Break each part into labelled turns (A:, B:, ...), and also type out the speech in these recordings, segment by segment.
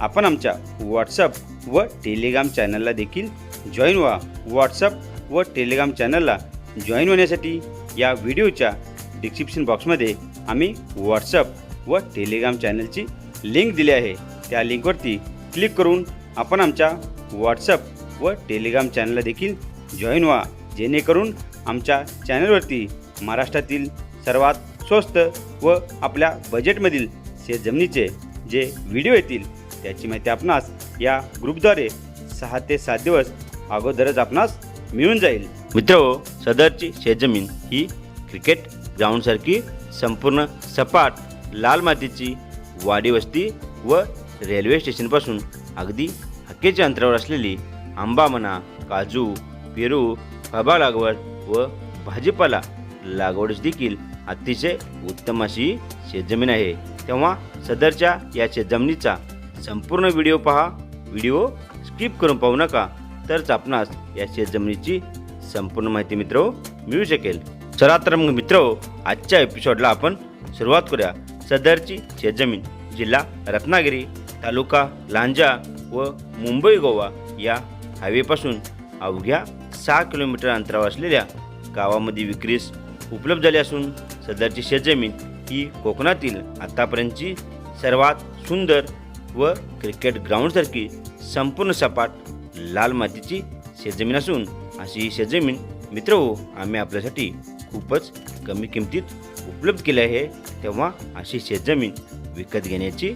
A: आपण आमच्या व्हॉट्सअप व टेलिग्राम चॅनलला देखील जॉईन व्हा. व्हॉट्सअप व टेलिग्राम चॅनलला जॉईन होण्यासाठी या व्हिडिओच्या डिस्क्रिप्शन बॉक्समध्ये आम्ही व्हॉट्सअप व टेलिग्राम चॅनलची लिंक दिली आहे. त्या लिंकवरती क्लिक करून आपण आमच्या व्हॉट्सअप व टेलिग्राम चॅनलला देखील जॉईन व्हा. जेणेकरून आमच्या चॅनलवरती महाराष्ट्रातील सर्वात स्वस्त व आपल्या बजेटमधील शेतजमिनीचे जे व्हिडिओ येतील त्याची माहिती आपणास या ग्रुपद्वारे सहा ते सात दिवस अगोदरच आपणास मिळून जाईल. मित्र सदरची शेतजमीन ही क्रिकेट ग्राउंडसारखी संपूर्ण सपाट लाल मातीची वाडी वस्ती व रेल्वे स्टेशनपासून अगदी हक्केच्या अंतरावर असलेली आंबा म्हणा काजू पेरू फबा लागवड व भाजीपाला लागवडीस देखील अतिशय उत्तम अशी शेतजमीन आहे. तेव्हा सदरच्या या शेतजमिनीचा संपूर्ण व्हिडिओ पहा. व्हिडिओ स्किप करून पाहू नका. तरच आपणास या शेतजमिनीची संपूर्ण माहिती मित्र हो, मिळू शकेल. चला तर मग मित्र हो, आजच्या एपिसोडला आपण सुरुवात करूया. सदरची शेतजमीन जिल्हा रत्नागिरी तालुका लांजा व मुंबई गोवा या हायवेपासून अवघ्या सहा किलोमीटर अंतरावर असलेल्या गावामध्ये विक्रीस उपलब्ध झाली असून सदरची शेतजमीन ही कोकणातील आतापर्यंतची सर्वात सुंदर व क्रिकेट ग्राउंडसारखी संपूर्ण सपाट लाल मातीची शेतजमीन असून अशी ही शेतजमीन मित्र हो आम्ही आपल्यासाठी खूपच कमी किमतीत उपलब्ध केली आहे. तेव्हा अशी शेतजमीन विकत घेण्याची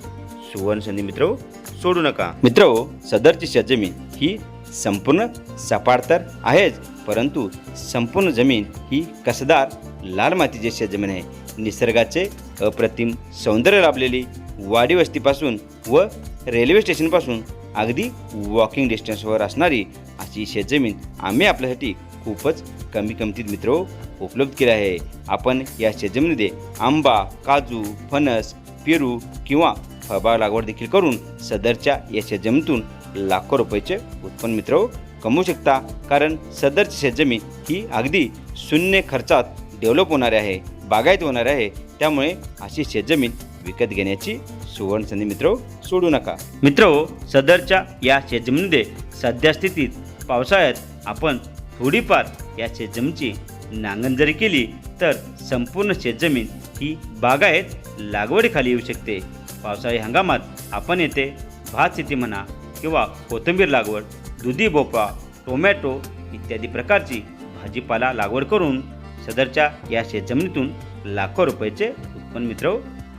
A: सुवर्ण संधी मित्र हो, सोडू नका. मित्र हो, सदरची शेतजमीन ही संपूर्ण सपाट तर आहेच परंतु संपूर्ण जमीन ही कसदार लाल मातीची शेतजमीन आहे. निसर्गाचे अप्रतिम सौंदर्य लाभलेली वाडी वस्तीपासून व रेल्वे स्टेशनपासून अगदी वॉकिंग डिस्टन्सवर असणारी अशी शेतजमीन आम्ही आपल्यासाठी खूपच कमी किमतीत मित्र हो, उपलब्ध केले आहे. आपण या शेतजमिनीमध्ये आंबा काजू फणस पेरू किंवा फळबाग लागवड देखील करून सदरच्या या शेतजमिनीतून लाखो रुपयाचे उत्पन्न मित्र हो, कमवू शकता. कारण सदरची शेतजमीन ही अगदी शून्य खर्चात डेव्हलप होणारी आहे बागायत होणार आहे. त्यामुळे अशी शेतजमीन विकत घेण्याची सुवर्ण संधी मित्र सोडू नका. मित्र सदरच्या या शेतजमिनीमध्ये सध्या स्थितीत पावसाळ्यात आपण थोडीफार या शेतजमिनीची नांगण जरी केली तर संपूर्ण शेतजमीन ही बागायत लागवडीखाली येऊ शकते. पावसाळी हंगामात आपण येथे भात शेती म्हणा किंवा कोथिंबीर लागवड दुधी भोपळा टोमॅटो इत्यादी प्रकारची भाजीपाला लागवड करून सदरच्या या शेतजमिनीतून लाखो रुपयाचे उत्पन्न मित्र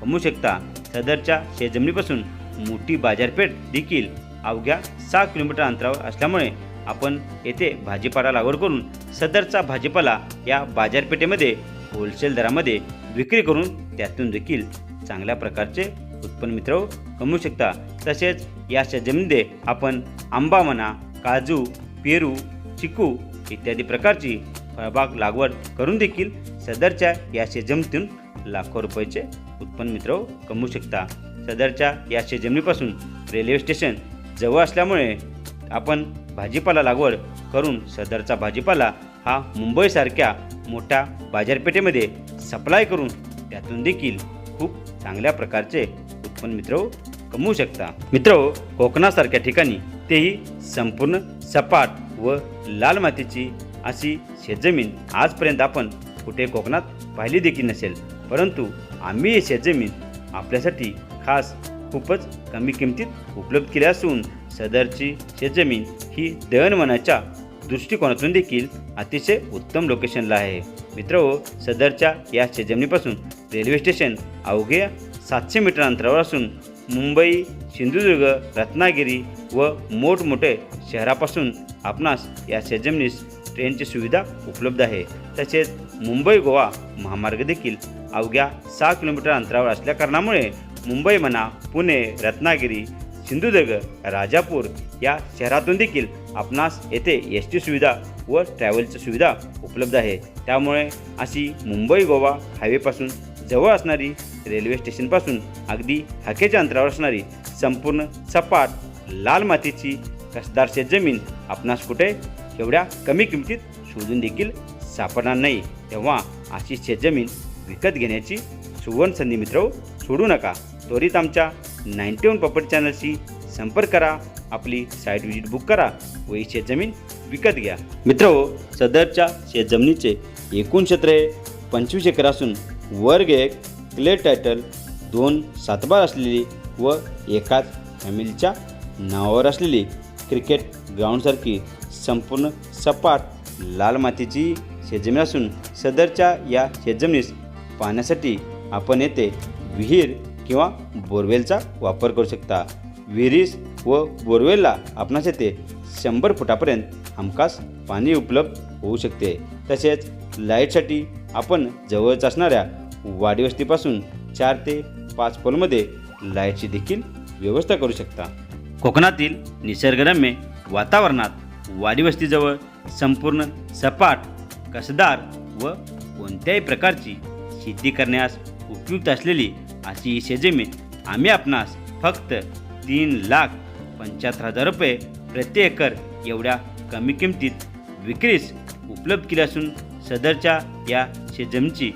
A: कमवू शकता. सदरच्या शेतजमिनीपासून मोठी बाजारपेठ देखील अवघ्या सहा किलोमीटर अंतरावर असल्यामुळे आपण येथे भाजीपाला लागवड करून सदरचा भाजीपाला या बाजारपेठेमध्ये होलसेल दरामध्ये विक्री करून त्यातून देखील चांगल्या प्रकारचे उत्पन्न मित्र कमवू शकता. तसेच या शेजमीमध्ये आपण आंबा म्हणा काजू पेरू चिकू इत्यादी प्रकारची फळबाग लागवड करून देखील सदरच्या या शेजमतून लाखो रुपयाचे उत्पन्न मित्र कमवू शकता. सदरच्या या शेतजमिनीपासून रेल्वे स्टेशन जवळ असल्यामुळे आपण भाजीपाला लागवड करून सदरचा भाजीपाला हा मुंबईसारख्या मोठ्या बाजारपेठेमध्ये सप्लाय करून त्यातून देखील खूप चांगल्या प्रकारचे उत्पन्न मित्र कमवू शकता. मित्र कोकणासारख्या ठिकाणी तेही संपूर्ण सपाट व लाल मातीची अशी शेतजमीन आजपर्यंत आपण कुठे कोकणात पाहिली देखील नसेल. परंतु आम्ही शेतजमीन आपल्यासाठी खास खूपच कमी किमतीत उपलब्ध केली असून सदरची शेतजमीन ही दळणवनाच्या दृष्टिकोनातून देखील अतिशय उत्तम लोकेशनला आहे. मित्र हो, सदरच्या या शेतजमिनीपासून रेल्वे स्टेशन अवघ्या सातशे मीटर अंतरावर असून मुंबई सिंधुदुर्ग रत्नागिरी व मोठमोठे शहरापासून आपणास या शेतजमिनीस ट्रेनची सुविधा उपलब्ध आहे. तसेच मुंबई गोवा महामार्ग देखील अवघ्या सहा किलोमीटर अंतरावर असल्या कारणामुळे मुंबई म्हणा पुणे रत्नागिरी सिंधुदुर्ग राजापूर या शहरातून देखील आपणास येथे एस टी सुविधा व ट्रॅव्हलची सुविधा उपलब्ध आहे. त्यामुळे अशी मुंबई गोवा हायवेपासून जवळ असणारी रेल्वे स्टेशनपासून अगदी हाकेच्या अंतरावर असणारी संपूर्ण सपाट लाल मातीची कसदार शेतजमीन आपणास कुठे एवढ्या कमी किमतीत शोधून देखील सापडणार नाही. तेव्हा अशी शेतजमीन विकत घेण्याची सुवर्ण संधी मित्र हो, सोडू नका. त्वरित आमच्या नाईन्टी वन प्रॉपर्टी चॅनलशी संपर्क करा. आपली साईट विजिट बुक करा व ही शेतजमीन विकत घ्या. मित्र हो, सदरच्या शेतजमिनीचे एकूण क्षेत्र हे पंचवीस एकर असून वर्ग एक क्लिअर टायटल दोन सातबार असलेली व एकाच फॅमिलीच्या नावावर असलेली क्रिकेट ग्राउंडसारखी संपूर्ण सपाट लाल मातीची शेतजमीन असून सदरच्या या शेतजमिनीस पाण्यासाठी आपण येथे विहीर किंवा बोरवेलचा वापर करू शकता. विहिरीस व बोरवेलला आपणास येथे शंभर फुटापर्यंत हमखास पाणी उपलब्ध होऊ शकते. तसेच लाईटसाठी आपण जवळच असणाऱ्या वाडीवस्तीपासून चार ते पाच पोलमध्ये लाईटची देखील व्यवस्था करू शकता. कोकणातील निसर्गरम्य वातावरणात वाडीवस्तीजवळ संपूर्ण सपाट कसदार व कोणत्याही प्रकारची शेती करण्यास उपयुक्त असलेली अशी ही शेतजमीन आम्ही आपणास फक्त तीन लाख पंच्याहत्तर हजार रुपये प्रति एकर एवढ्या कमी किमतीत विक्रीस उपलब्ध केली असून सदरच्या या शेतजमीनची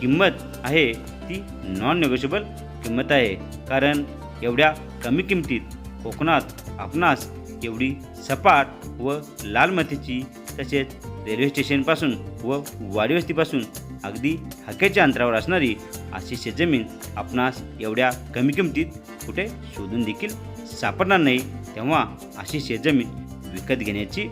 A: किंमत आहे ती नॉन निगोशिएबल किंमत आहे. कारण एवढ्या कमी किमतीत कोकणात आपणास एवढी सपाट व लाल मातीची तसेच रेल्वे स्टेशनपासून व वाडीवस्तीपासून अगदी हाकेच्या अंतरावर असणारी अशी शेतजमीन आपणास एवढ्या कमी किमतीत कुठे शोधून देखील सापडणार नाही. तेव्हा अशी शेतजमीन विकत घेण्याची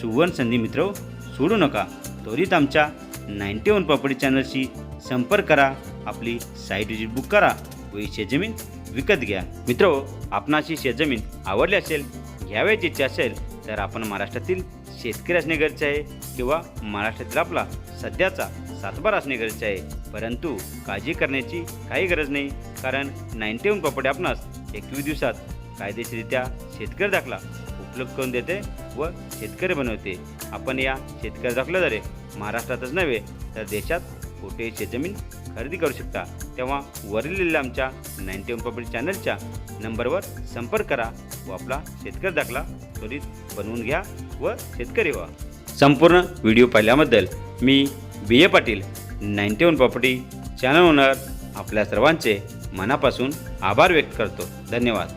A: सुवर्ण संधी मित्र हो, सोडू नका. त्वरित आमच्या नाईन्टी वन प्रॉपर्टी चॅनलशी संपर्क करा. आपली साईट विजिट बुक करा व ही शेतजमीन विकत घ्या. मित्र हो, आपणाशी शेतजमीन आवडली असेल घ्यावयाची इच्छा असेल तर आपण महाराष्ट्रातील शेतकरी असणे गरजेचे आहे किंवा महाराष्ट्रातील आपला सध्याचा सातबार असणे गरजेचे आहे. परंतु काळजी करण्याची काही गरज नाही. कारण नाईन्टी वन प्रॉपर्टी आपणास एकवीस दिवसात कायदेशीररित्या शेतकरी दाखला उपलब्ध करून देते व शेतकरी बनवते. आपण या शेतकरी दाखल्याद्वारे महाराष्ट्रातच नव्हे तर देशात कुठेही शेतजमीन खरेदी करू शकता. तेव्हा वरील आमच्या नाईन्टी वन प्रॉपर्टी चॅनलच्या नंबरवर संपर्क करा व आपला शेतकरी दाखला त्वरित बनवून घ्या व शेतकरी व्हा. संपूर्ण व्हिडिओ पाहिल्याबद्दल मी B A Patil ninety one property channel owner आपल्या सर्वांचे मनापासून आभार व्यक्त करतो. धन्यवाद.